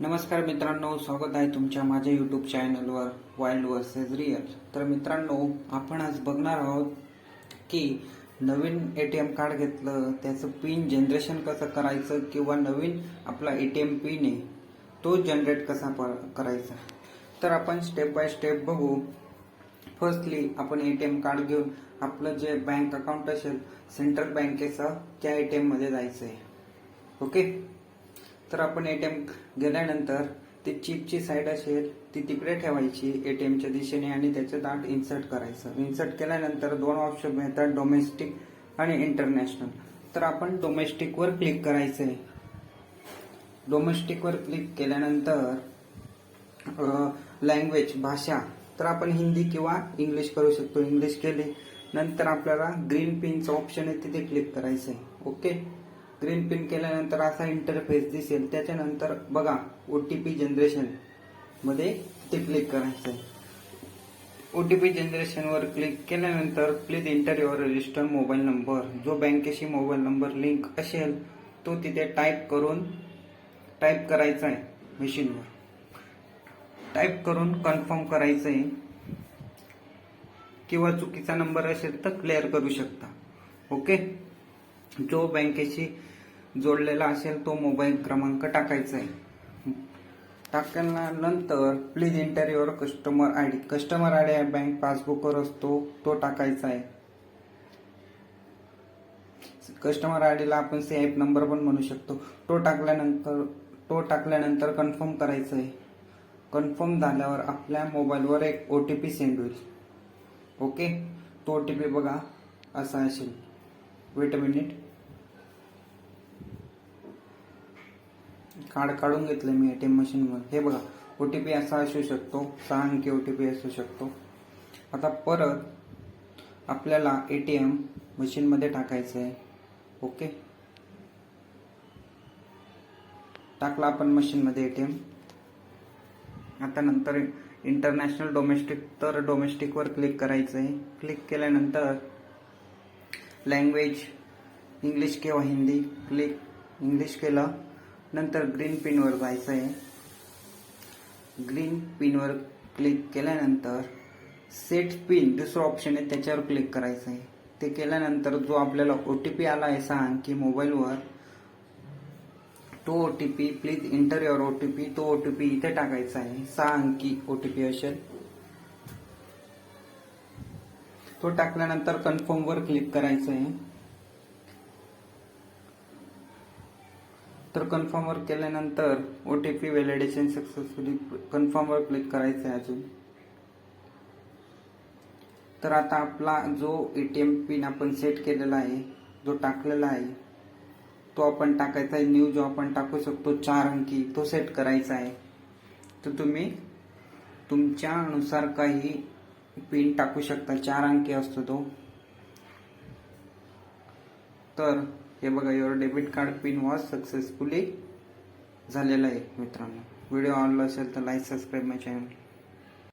नमस्कार मित्रांनो स्वागत आहे तुमच्या माझ्या यूट्यूब चॅनलवर वाईल्ड वर्सेस रिअल तर मित्रांनो आपण आज बघणार आहोत की नवीन ए टी एम कार्ड घेतलं त्याचं पिन जनरेशन कसं करायचं किंवा नवीन आपला ए टी एम पिन आहे तो जनरेट कसा प- करायचा. तर आपण स्टेप बाय स्टेप बघू. फर्स्टली आपण ए टी एम कार्ड घेऊन आपलं जे बँक अकाउंट असेल सेंट्रल बँकेचं त्या ए टी एममध्ये जायचं आहे ओके तर आपण एटीएम गेल्यानंतर ती चिपची साईड असेल ती तिकडे ठेवायची एटीएमच्या दिशेने आणि त्याचं दाट इन्सर्ट करायचं. इन्सर्ट केल्यानंतर दोन ऑप्शन मिळतात डोमेस्टिक आणि इंटरनॅशनल तर आपण डोमेस्टिकवर क्लिक करायचं आहे डोमेस्टिकवर क्लिक केल्यानंतर लँग्वेज भाषा तर आपण हिंदी किंवा इंग्लिश करू शकतो. इंग्लिश केली नंतर आपल्याला ग्रीन पिनचं ऑप्शन आहे तिथे क्लिक करायचं आहे ओके ग्रीन पिन केल्यानंतर असा इंटरफेस दिसेल. त्याच्यानंतर बघा ओ टी पी जनरेशनमध्ये ते क्लिक करायचं आहे ओ टी पी जनरेशनवर क्लिक केल्यानंतर please enter your register mobile number जो बँकेशी मोबाईल नंबर लिंक असेल तो तिथे टाईप करून टाईप करायचा आहे मशीनवर टाईप करून कन्फर्म करायचं आहे किंवा चुकीचा नंबर असेल तर क्लिअर करू शकता. ओके जो बँकेशी जोडलेला असेल तो मोबाईल क्रमांक टाकायचा आहे. टाकल्यानंतर please enter your customer I D customer I D bank पासबुकवर असतो तो टाकायचा आहे. कस्टमर आय डीला आपण सी नंबर पण म्हणू शकतो. तो टाकल्यानंतर तो टाकल्यानंतर कन्फर्म करायचं आहे. कन्फर्म झाल्यावर आपल्या मोबाईलवर एक ओ टी पी सेंड होईल. ओके तो ओ टी पी बघा असा असेल. वेट अ मिनिट कार्ड काढून घेतलं मी ए टी एम मशीनवर. हे बघा ओ टी पी असा असू शकतो सहा अंकी ओ टी पी असू शकतो. आता परत आपल्याला ए टी एम मशीनमध्ये टाकायचं आहे ओके? टाकला आपण मशीनमध्ये ए टी एम आता नंतर इंटरनॅशनल डोमेस्टिक तर डोमेस्टिकवर क्लिक करायचं आहे क्लिक केल्यानंतर लँग्वेज इंग्लिश किंवा हिंदी क्लिक इंग्लिश केलं. नंतर ग्रीन पिनवर जायचं आहे ग्रीन पिनवर क्लिक केल्यानंतर सेट पिन दुसरं ऑप्शन आहे त्याच्यावर क्लिक करायचं आहे ते केल्यानंतर जो आपल्याला ओ टी पी आला आहे सांग की मोबाईलवर तो O T P please enter your O T P तो ओ टी पी इथे टाकायचा आहे. सहा अंकी ओ टी पी असेल. तो टाकल्यानंतर कन्फर्मवर क्लिक करायचं आहे तर कन्फर्मवर केल्यानंतर O T P validation successfully कन्फर्मवर click करायचं आहे अजून. तर आता आपला जो ए टी एम पिन आपण सेट केलेला आहे जो टाकलेला आहे तो आपण टाकायचा आहे. न्यू जो आपण टाकू शकतो चार अंकी तो सेट करायचा आहे. तर तुम्ही तुमच्यानुसार काही पिन टाकू शकता. चार अंकी असतो तो. तर हे बघा your debit card PIN was successfully झालेला आहे मित्रांनो. व्हिडिओ आवडला असेल तर लाईक सबस्क्राईब माय चॅनल